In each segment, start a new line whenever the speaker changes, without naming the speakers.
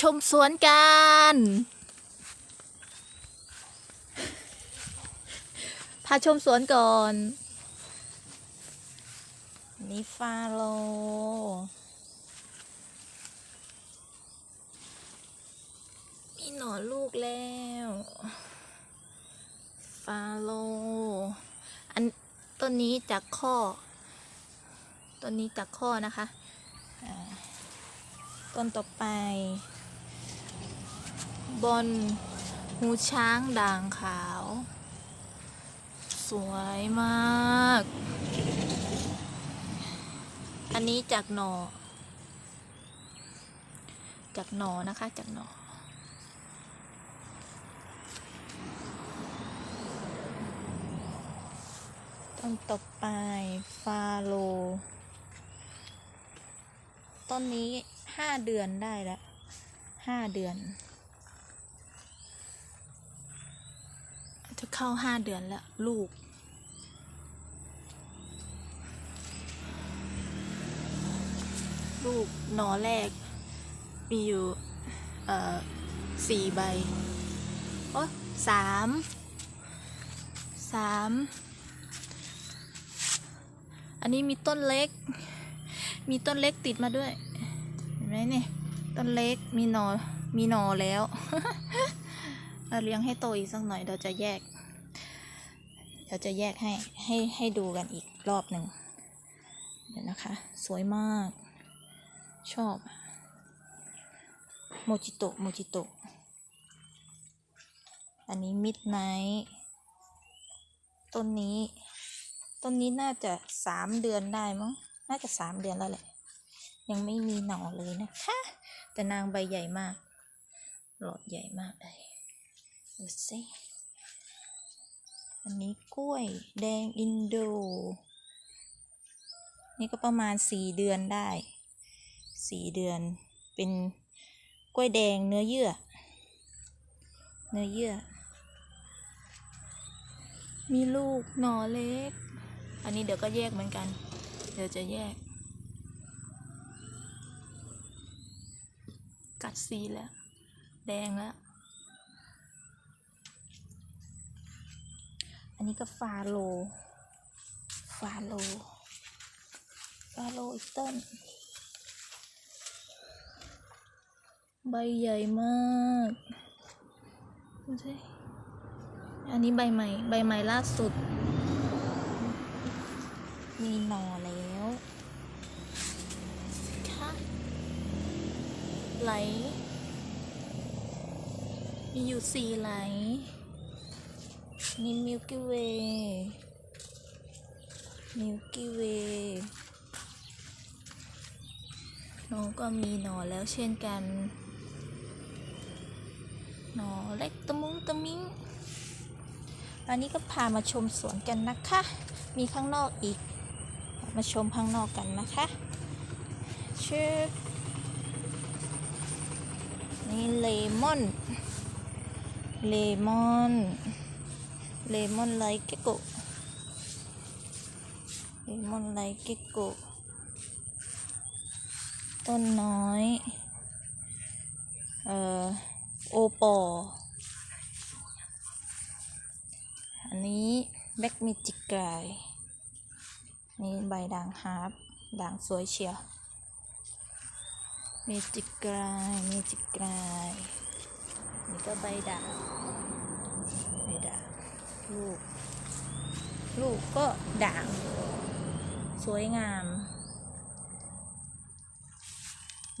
ชมสวนกัน พาชมสวนก่อน นี่ฟาโลมีหนอนลูกแล้ว ฟาโล อันต้นนี้จากข้อ ต้นนี้จากข้อนะคะต้นต่อไป บนหูช้างด่างขาว สวยมาก อันนี้จากหนอ จากหนอนะคะจากหนอต้นต่อไปฟาโล ต้นนี้ห้าเดือนได้แล้วห้าเดือน จะ เข้าห้าเดือนแล้ว ลูก ลูกหนอแรก มีอยู่เอ่อสี่ใบโอ้สามสามอันนี้มีต้นเล็ก มีต้นเล็กติดมาด้วย เห็นไหมเนี่ย ต้นเล็กมีหนอมีหนอแล้วเราเลี้ยงให้โตอีกสักหน่อยเราจะแยก เดี๋ยวจะแยกให้ให้ให้ดูกันอีกรอบหนึ่งเดี๋ยวนะคะ สวยมาก ชอบ โมจิโตโมจิโตอันนี้มิดไนท์ต้นนี้ ต้นนี้น่าจะสามเดือนได้มั้ง น่าจะสามเดือนแล้วแหละ ยังไม่มีหน่อเลยนะคะ แต่นางใบใหญ่มาก หลอดใหญ่มากเลยดูสิ อันนี้กล้วยแดงอินโด นี่ก็ประมาณสี่เดือนได้สี่เดือน เป็นกล้วยแดงเนื้อเยื่อ เนื้อเยื่อ มีลูกหน่อเล็ก อันนี้เดี๋ยวก็แยกเหมือนกัน เดี๋ยวจะแยก กัดสีแล้ว แดงแล้ว อันนี้ก็ฟาโล ฟาโล ฟาโลอีกต้น ใบใหญ่มากดูสิอันนี้ใบใหม่ ใบใหม่ล่าสุด มีหน่อแล้วค่ะไหล มีอยู่สี่ไหล มีมิลกี้เวย์มิลกี้เวย์น้องก็มีหนอแล้วเช่นกัน หนอเล็กตะมุงตะมิงอันนี้ก็พามาชมสวนกันนะคะ มีข้างนอกอีก มาชมข้างนอกกันนะคะชื่อนี่เลมอน เลมอน เลมอนไลเกโกเลมอนไลเกโกต้นน้อย เอ่อ โอปอ อันนี้แบ็กมิจิกายนี่ใบด่างฮาร์ปด่างสวยเชียวเมจิกายเมจิกายนี่ก็ใบด่าง ลูก ลูกก็ด่าง สวยงาม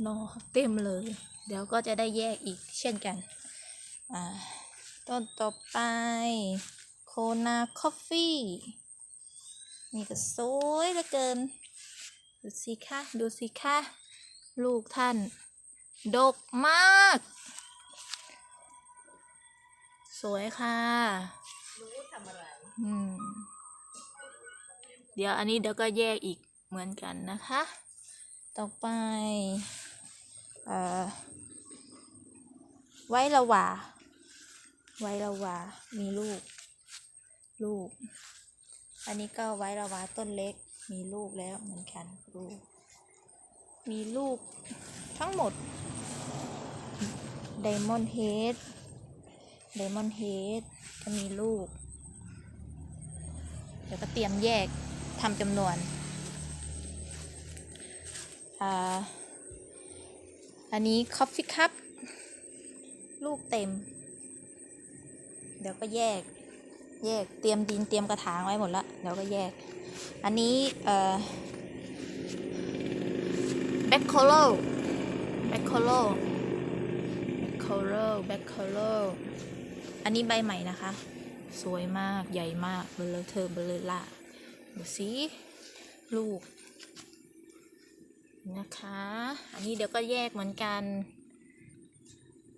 นอเต็มเลย เดี๋ยวก็จะได้แยกอีกเช่นกัน ต้นต่อไป โคนาคอฟฟี่ นี่ก็สวยเหลือเกิน ดูสิคะ ดูสิคะ ลูกท่าน ดกมาก สวยค่ะำ
อะไร
อืม เดี๋ยวอันนี้เดี๋ยวก็แยกอีกเหมือนกันนะคะ ต่อไป เอ่อ ไว้ละวาไว้ละวามีลูก ลูก อันนี้ก็ไว้ละวาต้นเล็ก มีลูกแล้วเหมือนกันลูก มีลูกทั้งหมดไดมอนด์เฮดไดมอนด์เฮดจะมีลูก เดี๋ยวก็เตรียมแยกทำจำนวนอันนี้คอฟฟี่คัพลูกเต็ม เดี๋ยวก็แยก แยกเตรียมดินเตรียมกระถางไว้หมดละเดี๋ยวก็แยก อันนี้เอ่อแบคโคโลแบคโคโลแบคโคโลแบคโคโลอันนี้ใบใหม่นะคะ สวยมากใหญ่มากเบลอเธอเบลอละดูสิลูก นะคะ อันนี้เดี๋ยวก็แยกเหมือนกัน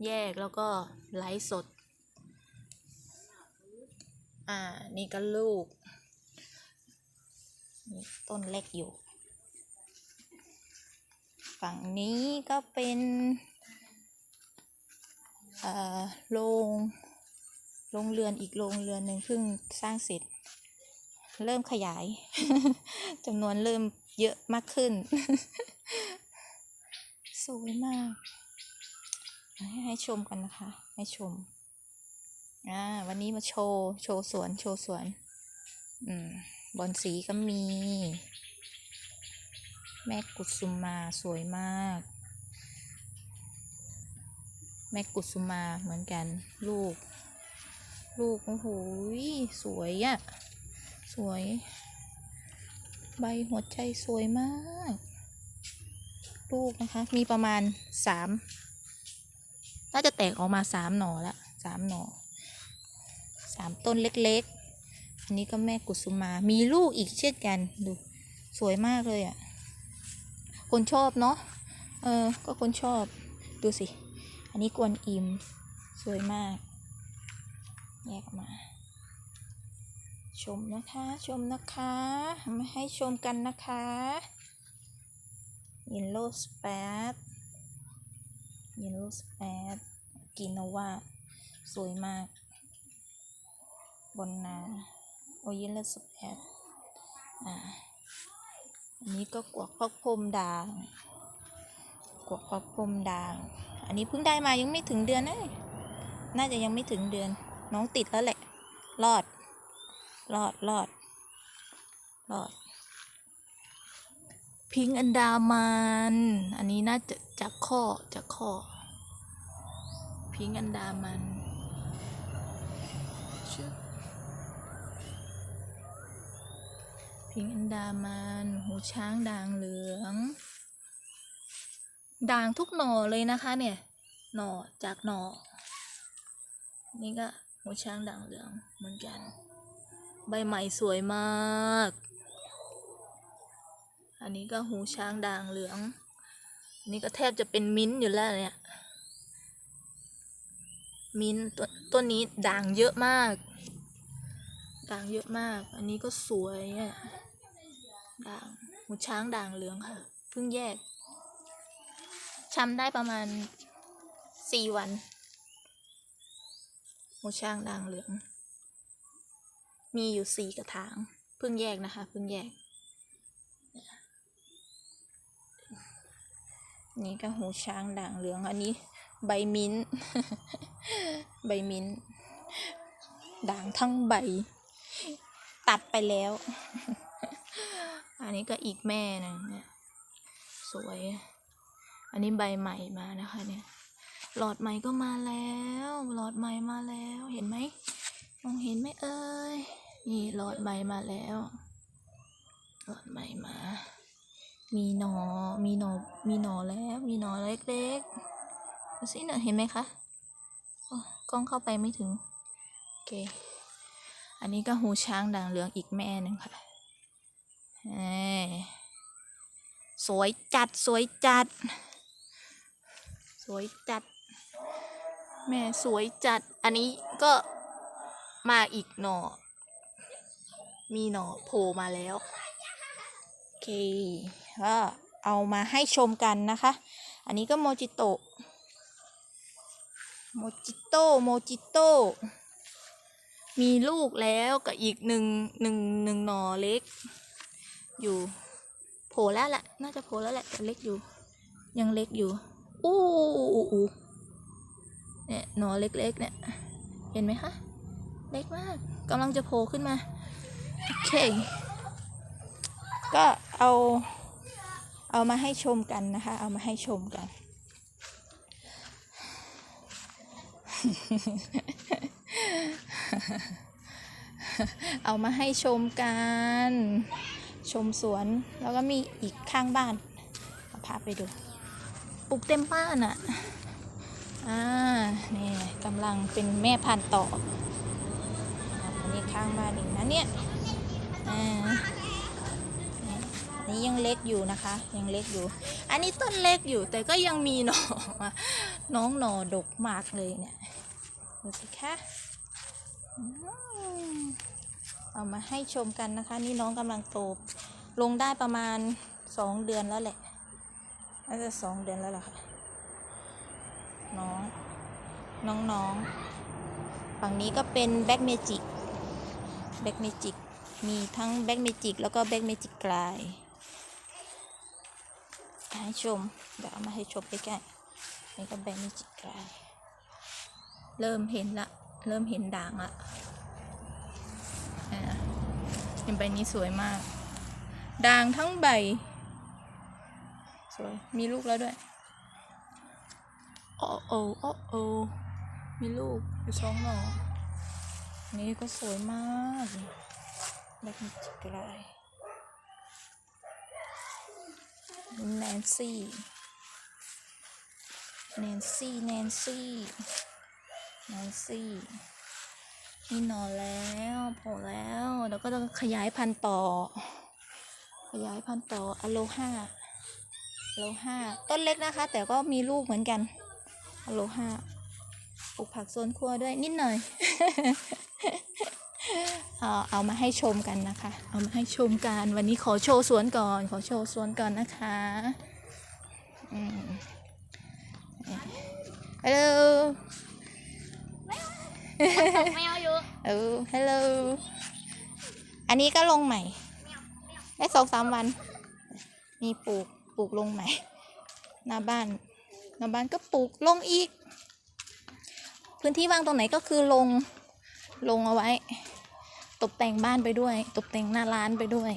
แยกแล้วก็ไลฟ์สด อ่า นี่ก็ลูก ต้นเล็กอยู่ ฝั่งนี้ก็เป็น เอ่อโรง โรงเรือนอีกโรงเรือนหนึ่งเพิ่งสร้างเสร็จ เริ่มขยายจำนวนเริ่มเยอะมากขึ้น สวยมาก ให้ให้ชมกันนะคะ ให้ชมอ่าวันนี้มาโชว์ โชว์สวน โชว์สวน อืม บอนสีก็มี แม่กุสุมาสวยมาก แม่กุสุมาเหมือนกัน ลูก ลูกโอ้โหสวยอะสวย ใบหัวใจสวยมาก ลูกนะคะ มีประมาณสามน่าจะแตกออกมาสามหน่อละสามหน่อสามต้นเล็กๆ อันนี้ก็แม่กุสุมา มีลูกอีกเช่นกันดูสวยมากเลยอะ่ะ คนชอบเนาะ เออ ก็คนชอบ ดูสิ อันนี้กวนอิม สวยมาก แยกมา ชมนะคะ ชมนะคะมาให้ชมกันนะคะ Yellow Spad Yellow Spad กินว่าสวยมาก บนนาโอเยลสแปดอ่าอันนี้ก็กวกพักพรมด่าง กวกพักพรมด่าง อันนี้เพิ่งได้มายังไม่ถึงเดือนเลยน่าจะยังไม่ถึงเดือน น้องติดแล้วแหละ รอด รอด รอด รอด พิงค์อันดามันอันนี้น่าจะจากข้อจากข้อ พิงค์อันดามันพิงค์อันดามันหูช้างด่างเหลือง ด่างทุกหน่อเลยนะคะเนี่ย หน่อจากหน่อ นี่ก็ หูช้างด่างเหลืองเหมือนกัน ใบใหม่สวยมาก อันนี้ก็หูช้างด่างเหลืองนนี้ก็แทบจะเป็นมิ้นท์อยู่แล้วเนี่ย มิ้นท์ต้นต้นนี้ด่างเยอะมาก ด่างเยอะมาก อันนี้ก็สวยอะ ด่างหูช้างด่างเหลืองค่ะ เพิ่งแยกช้ำได้ประมาณสี่วัน หูช้างด่างเหลือง มีอยู่สี่กระถางเพิ่งแยกนะคะเพิ่งแยก นี่ก็หูช้างด่างเหลืองอันนี้ ใบมิ้นท์ใบมิ้น ด่างทั้งใบ ตัดไปแล้ว อันนี้ก็อีกแม่หนึ่งเนี่ยสวย อันนี้ใบใหม่มานะคะเนี่ย หลอดใหม่ก็มาแล้ว หลอดใหม่มาแล้ว เห็นไหมมองเห็นไหมเอ่ยนี่หลอดใหม่มาแล้ว หลอดใหม่มา มีหนอ มีหนอ มีหนอแล้ว มีหนอเล็กๆดูสิเนี่ยเห็นไหมคะกล้องเข้าไปไม่ถึง โอเค อันนี้ก็หูช้างด่างเหลืองอีกแม่หนึ่งค่ะเอสวยจัด สวยจัด สวยจัด แม่สวยจัด อันนี้ก็มาอีกหนอ มีหนอโผล่มาแล้ว โอเคก็เอามาให้ชมกันนะคะ อันนี้ก็โมจิโตะโมจิโตะโมจิโตะมีลูกแล้วกับอีกหนึ่งหนึ่งหนึ่งหนอเล็ก อยู่ โผล่แล้วแหละ น่าจะโผล่แล้วแหละแต่เล็กอยู่ ยังเล็กอยู่ อู้อู้อู้ เนี่ยหนอเล็กๆเนี่ย เห็นไหมคะ เล็กมากกำลังจะโผล่ขึ้นมา โอเค ก็เอาเอามาให้ชมกันนะคะ เอามาให้ชมกัน เอามาให้ชมกัน ชมสวน แล้วก็มีอีกข้างบ้านาพาไปดู ปลูกเต็มบ้านอะ่ะำลังเป็นแม่พันธุ์ต่ออันนี้ข้างบ้านอีกนะเนี่ยอ่าอันนี้ยังเล็กอยู่นะคะ ยังเล็กอยู่ อันนี้ต้นเล็กอยู่แต่ก็ยังมีหน่อน้องหน่อดกมากเลยเนี่ยดูสิคะเอามาให้ชมกันนะคะ นี่น้องกำลังโตลงได้ประมาณสองเดือนแล้วแหละน่าจะสองเดือนแล้วล่ะค่ะ น้อง น้องน้องฝั่งนี้ก็เป็นแบ็กเมจิกแบ็กเมจิกมีทั้งแบ็กเมจิกแล้วก็แบ็กเมจิกกลายให้ชม เดี๋ยวเอามาให้ชมใกล้ๆนี่ก็แบ็กเมจิกกลายเริ่มเห็นละ เริ่มเห็นด่างละเห็นใบนี้สวยมาก ด่างทั้งใบ สวย มีลูกแล้วด้วย โอ้โอ้โอ้โอ้ มีลูกอยู่สองหน่อนนี่ก็สวยมากแบบมีจิกไรแนนซี่ แนนซี่ แนนซี่ แนนซี่นี่หนอนแล้วโผล่แล้วเดี๋ยวก็ต้องขยายพันธุ์ต่อ ขยายพันธุ์ต่ออโลฮาอโลฮาต้นเล็กนะคะ แต่ก็มีลูกเหมือนกันอโลฮา ลูกผักสวนครัวด้วยนิดหน่อย เอาเอามาให้ชมกันนะคะ เอามาให้ชมกัน วันนี้ขอโชว์สวนก่อน ขอโชว์สวนก่อนนะคะอืมฮัลโหล
แมวอยู่
เออฮัลโหลอันนี้ก็ลงใหม่ ได้สองสามวันนี่ปลูก ปลูกลงใหม่ หน้าบ้าน หน้าบ้านก็ปลูกลงอีก พื้นที่ว่างตรงไหนก็คือลงลงเอาไว้ ตกแต่งบ้านไปด้วย ตกแต่งหน้าร้านไปด้วย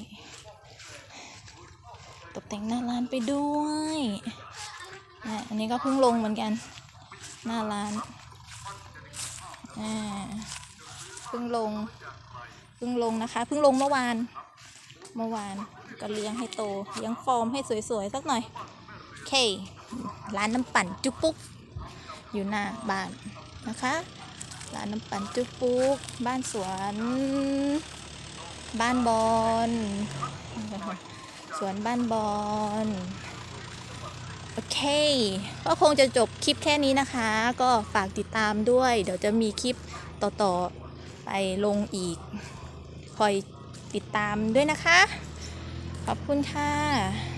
ตกแต่งหน้าร้านไปด้วยอันนี้ก็เพิ่งลงเหมือนกัน หน้าร้านเพิ่งลงเพิ่งลงนะคะเพิ่งลงเมื่อวาน เมื่อวานก็เลี้ยงให้โตเลี้ยงฟอร์มให้สวยๆสักหน่อยเค ร้านน้ำปั่นจุ๊บปุ๊กอยู่หน้าบ้าน นะคะร้านน้ำปั่นจุ๊บปุ๊กบ้านสวน บ้านบอลสวนบ้านบอลโอเค ก็คงจะจบคลิปแค่นี้นะคะ ก็ฝากติดตามด้วย เดี๋ยวจะมีคลิปต่อๆ ไปลงอีก คอยติดตามด้วยนะคะ ขอบคุณค่ะ